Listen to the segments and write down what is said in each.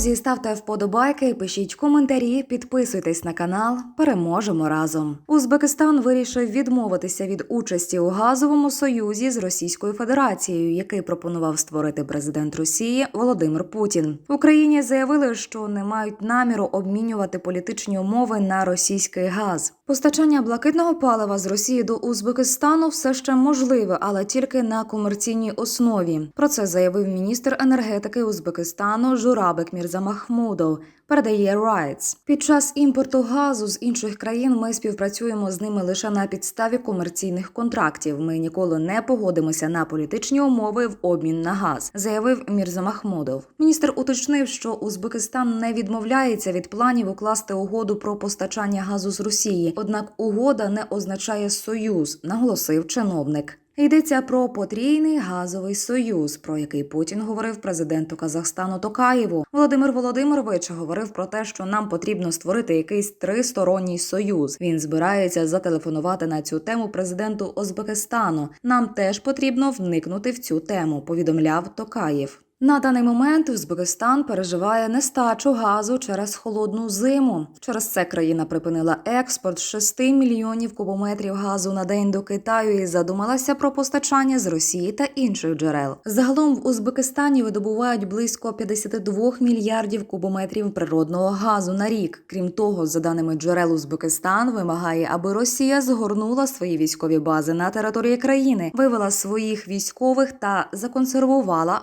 Друзі, ставте вподобайки, пишіть коментарі, підписуйтесь на канал. Переможемо разом. Узбекистан вирішив відмовитися від участі у газовому союзі з Російською Федерацією, який пропонував створити президент Росії Володимир Путін. Україні заявили, що не мають наміру обмінювати політичні умови на російський газ. Постачання блакитного палива з Росії до Узбекистану все ще можливе, але тільки на комерційній основі. Про це заявив міністр енергетики Узбекистану Журабек Мірзамахмудов. Передає Rights. Під час імпорту газу з інших країн ми співпрацюємо з ними лише на підставі комерційних контрактів. Ми ніколи не погодимося на політичні умови в обмін на газ, заявив Мірзамахмудов. Міністр уточнив, що Узбекистан не відмовляється від планів укласти угоду про постачання газу з Росії. Однак угода не означає союз, наголосив чиновник. Йдеться про потрійний газовий союз, про який Путін говорив президенту Казахстану Токаєву. Володимир Володимирович говорив про те, що нам потрібно створити якийсь тристоронній союз. Він збирається зателефонувати на цю тему президенту Узбекистану. Нам теж потрібно вникнути в цю тему. Повідомляв Токаєв. На даний момент Узбекистан переживає нестачу газу через холодну зиму. Через це країна припинила експорт 6 мільйонів кубометрів газу на день до Китаю і задумалася про постачання з Росії та інших джерел. Загалом в Узбекистані видобувають близько 52 мільярдів кубометрів природного газу на рік. Крім того, за даними джерел, Узбекистан вимагає, аби Росія згорнула свої військові бази на території країни, вивела своїх військових та законсервувала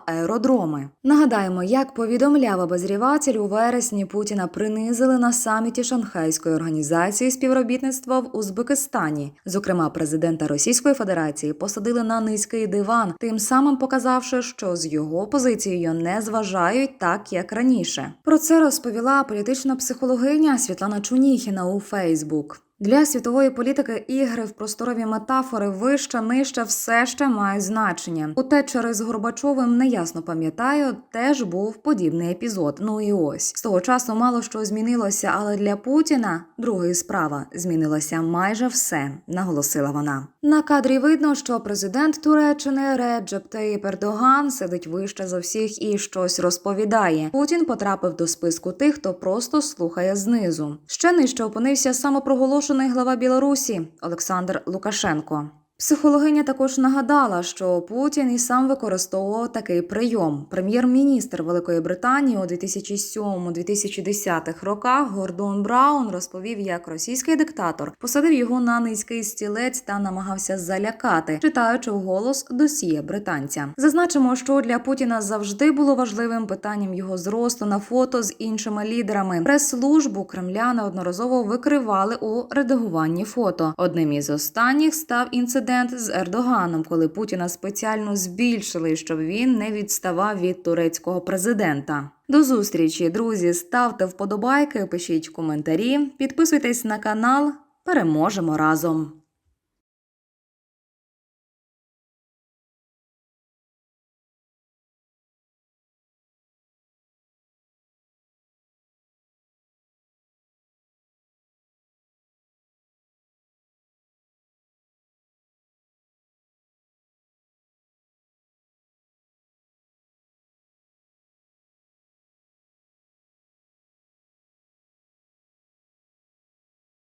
аеродроми. Нагадаємо, як повідомляв обозріватель, у вересні Путіна принизили на саміті Шанхайської організації співробітництва в Узбекистані. Зокрема, президента Російської Федерації посадили на низький диван, тим самим показавши, що з його позицією не зважають так, як раніше. Про це розповіла політична психологиня Світлана Чуніхіна у Фейсбук. Для світової політики ігри в просторові метафори вище нижче все ще мають значення. У те через Горбачовим неясно пам'ятаю, теж був подібний епізод. Ну і ось з того часу мало що змінилося, але для Путіна другої справа змінилося майже все, наголосила вона. На кадрі видно, що президент Туреччини Реджеп Таїп Ердоган сидить вище за всіх і щось розповідає. Путін потрапив до списку тих, хто просто слухає знизу. Ще нижче опинився самопроголошений глава Білорусі Олександр Лукашенко. Психологиня також нагадала, що Путін і сам використовував такий прийом. Прем'єр-міністр Великої Британії у 2007-2010 роках Гордон Браун розповів, як російський диктатор посадив його на низький стілець та намагався залякати, читаючи вголос досія британця. Зазначимо, що для Путіна завжди було важливим питанням його зросту на фото з іншими лідерами. Прес-службу Кремля неодноразово викривали у редагуванні фото. Одним із останніх став інцидент з Ердоганом, коли Путіна спеціально збільшили, щоб він не відставав від турецького президента. До зустрічі, друзі. Ставте вподобайки, пишіть коментарі, підписуйтесь на канал. Переможемо разом.